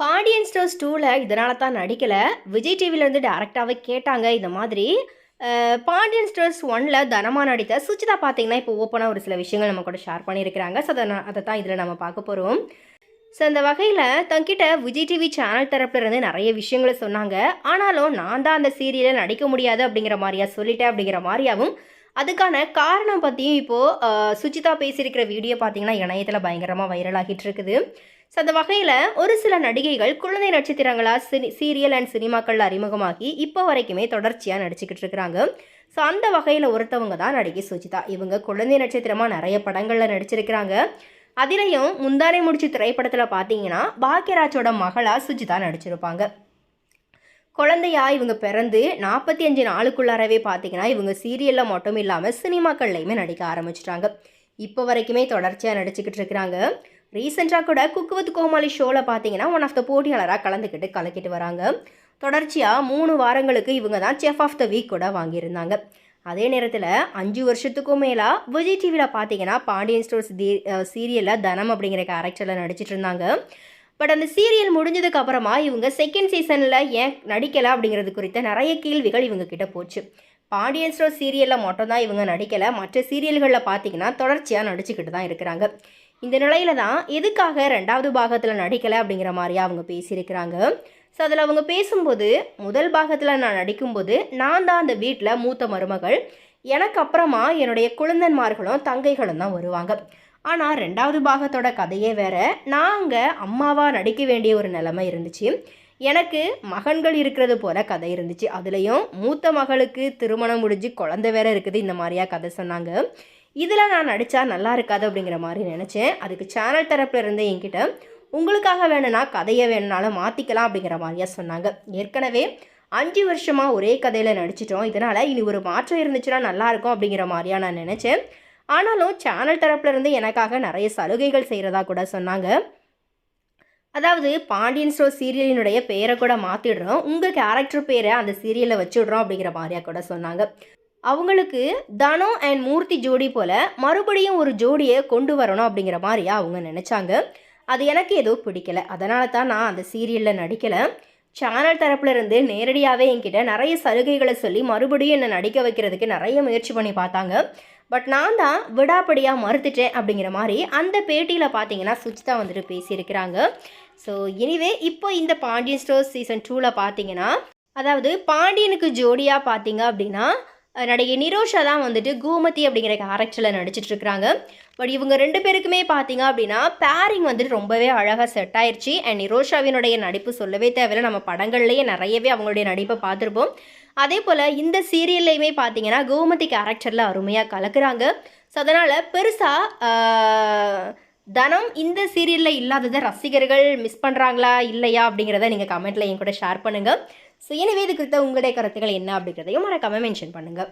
Pandian stores டூவில் இதனால தான் நடிக்கலை. விஜய் டிவிலேருந்து டேரெக்டாகவே கேட்டாங்க இந்த மாதிரி. பாண்டியன் ஸ்டோர்ஸ் ஒனில் தனமா நடித்த சுச்சிதா பார்த்தீங்கன்னா இப்போ ஓப்பனாக ஒரு சில விஷயங்கள் நம்ம கூட ஷேர் பண்ணியிருக்கிறாங்க. ஸோ அதை நான் அதை தான் இதில் நம்ம பார்க்க போகிறோம் ஸோ அந்த வகையில் தங்கிட்ட விஜய் டிவி சேனல் தரப்புலேருந்து நிறைய விஷயங்களை சொன்னாங்க. ஆனாலும் நான் தான் அந்த சீரியலில் நடிக்க முடியாது அப்படிங்கிற மாதிரியா சொல்லிட்டேன் அப்படிங்கிற மாதிரியாவும் அதுக்கான காரணம் பற்றியும் இப்போது சுஜிதா பேசியிருக்கிற வீடியோ பார்த்தீங்கன்னா இணையத்தில் பயங்கரமாக வைரல் ஆகிட்டு இருக்குது ஸோ அந்த வகையில் ஒரு சில நடிகைகள் குழந்தை நட்சத்திரங்களாக சினி சீரியல் அண்ட் சினிமாக்களில் அறிமுகமாகி இப்போ வரைக்குமே தொடர்ச்சியாக நடிச்சுக்கிட்டு இருக்கிறாங்க. ஸோ அந்த வகையில் ஒருத்தவங்க தான் நடிகை சுஜிதா. இவங்க குழந்தை நட்சத்திரமாக நிறைய படங்களில் நடிச்சிருக்கிறாங்க. அதிலையும் முந்தானை முடிச்சு திரைப்படத்தில் பார்த்தீங்கன்னா பாக்யராஜோட மகளாக சுஜிதா நடிச்சிருப்பாங்க. குழந்தையா இவங்க பிறந்து நாற்பத்தி அஞ்சு நாளுக்குள்ளாரவே பார்த்தீங்கன்னா இவங்க சீரியலில் மட்டும் இல்லாமல் சினிமாக்கள்லையுமே நடிக்க ஆரம்பிச்சிட்டாங்க. இப்போ வரைக்குமே தொடர்ச்சியாக நடிச்சுக்கிட்டு இருக்கிறாங்க. ரீசெண்டாக கூட குக்கு வித் கோமாளி ஷோவில் பார்த்தீங்கன்னா ஒன் ஆஃப் த போட்டியாளராக கலந்துக்கிட்டு கலக்கிட்டு வராங்க. தொடர்ச்சியாக மூணு வாரங்களுக்கு இவங்க தான் செஃப் ஆஃப் த வீக் கூட வாங்கியிருந்தாங்க. அதே நேரத்தில் அஞ்சு வருஷத்துக்கும் மேலாக விஜய் டிவியில் பார்த்தீங்கன்னா பாண்டியன் ஸ்டோர்ஸ் தி சீரியலில் தனம் அப்படிங்கிற கேரக்டரில் நடிச்சிட்டு இருந்தாங்க. பட் அந்த சீரியல் முடிஞ்சதுக்கு அப்புறமா இவங்க செகண்ட் சீசனில் ஏன் நடிக்கலை அப்படிங்கிறது குறித்த நிறைய கேள்விகள் இவங்க கிட்ட போச்சு. பாண்டியன் ஸ்டோர் சீரியலில் மட்டும்தான் இவங்க நடிக்கலை. மற்ற சீரியல்களில் பார்த்தீங்கன்னா தொடர்ச்சியாக நடிச்சுக்கிட்டு தான் இருக்கிறாங்க. இந்த நிலையில தான் எதுக்காக ரெண்டாவது பாகத்தில் நடிக்கலை அப்படிங்கிற மாதிரியா அவங்க பேசியிருக்கிறாங்க. ஸோ அதில் அவங்க பேசும்போது முதல் பாகத்தில் நான் நடிக்கும்போது நான் தான் அந்த வீட்டில் மூத்த மருமகள். எனக்கு அப்புறமா என்னுடைய குழந்தன்மார்களும் தங்கைகளும் தான் வருவாங்க. ஆனால் ரெண்டாவது பாகத்தோட கதையே வேற. நாங்கள் அம்மாவாக நடிக்க வேண்டிய ஒரு நிலைமை இருந்துச்சு. எனக்கு மகன்கள் இருக்கிறது போல கதை இருந்துச்சு. அதுலேயும் மூத்த மகளுக்கு திருமணம் முடிஞ்சு குழந்தை வேற இருக்குது. இந்த மாதிரியா கதை சொன்னாங்க. இதில் நான் நடித்தா நல்லா இருக்காது அப்படிங்கிற மாதிரி நினச்சேன். அதுக்கு சேனல் தரப்பில் இருந்து என்கிட்ட உங்களுக்காக வேணும்னா கதையை வேணுனாலும் மாற்றிக்கலாம் அப்படிங்கிற மாதிரியா சொன்னாங்க. ஏற்கனவே அஞ்சு வருஷமாக ஒரே கதையில் நடிச்சிட்டோம். இதனால் இனி ஒரு மாற்றம் இருந்துச்சுன்னா நல்லாயிருக்கும் அப்படிங்கிற மாதிரியா நான் நினச்சேன். ஆனாலும் சேனல் தரப்புல இருந்து எனக்காக நிறைய சலுகைகள் செய்கிறதா கூட சொன்னாங்க. அதாவது பாண்டியன் ஸ்டோர் சீரியலினுடைய பெயரை கூட மாற்றிடுறோம் உங்கள் கேரக்டர் பேரை அந்த சீரியலில் வச்சுடுறோம் அப்படிங்கிற மாதிரியாக கூட சொன்னாங்க. அவங்களுக்கு தனோ அண்ட் மூர்த்தி ஜோடி போல் மறுபடியும் ஒரு ஜோடியை கொண்டு வரணும் அப்படிங்கிற மாதிரியா அவங்க நினச்சாங்க. அது எனக்கு ஏதோ பிடிக்கல. அதனால தான் நான் அந்த சீரியலில் நடிக்கலை. சேனல் தரப்புல இருந்து நேரடியாகவே என்கிட்ட நிறைய சலுகைகளை சொல்லி மறுபடியும் என்னை நடிக்க வைக்கிறதுக்கு நிறைய முயற்சி பண்ணி பார்த்தாங்க. பட் நான் தான் விடாப்படியாக மறுத்துட்டேன் அப்படிங்கிற மாதிரி அந்த பேட்டியில் பார்த்தீங்கன்னா சுஜிதா வந்துட்டு பேசியிருக்கிறாங்க. ஸோ எனிவே இப்போ இந்த பாண்டியன் ஸ்டோர் சீசன் டூவில் பார்த்தீங்கன்னா அதாவது பாண்டியனுக்கு ஜோடியாக பார்த்தீங்க அப்படின்னா நடிகை நிரோஷா தான் வந்துட்டு கோமதி அப்படிங்கிற கேரக்டரில் நடிச்சிட்டு இருக்கிறாங்க பட் இவங்க ரெண்டு பேருக்குமே பார்த்தீங்க அப்படின்னா பேரிங் வந்துட்டு ரொம்பவே அழகாக செட் ஆயிடுச்சு அண்ட் நிரோஷாவினுடைய நடிப்பு சொல்லவே தேவையில்லை. நம்ம படங்கள்லேயே நிறையவே அவங்களுடைய நடிப்பை பார்த்துருப்போம். அதே போல் இந்த சீரியல்லையுமே பார்த்தீங்கன்னா கோமதி கேரக்டரில் அருமையாக கலக்குறாங்க. ஸோ அதனால் பெருசாக தனம் இந்த சீரியலில் இல்லாததை ரசிகர்கள் மிஸ் பண்ணுறாங்களா இல்லையா அப்படிங்கிறத நீங்கள் கமெண்ட்டில் என் கூட ஷேர் பண்ணுங்கள் ஸோ எனவே இது குறித்த உங்களுடைய கருத்துக்கள் என்ன அப்படிங்கிறதையும் மறக்காமல் மென்ஷன் பண்ணுங்கள்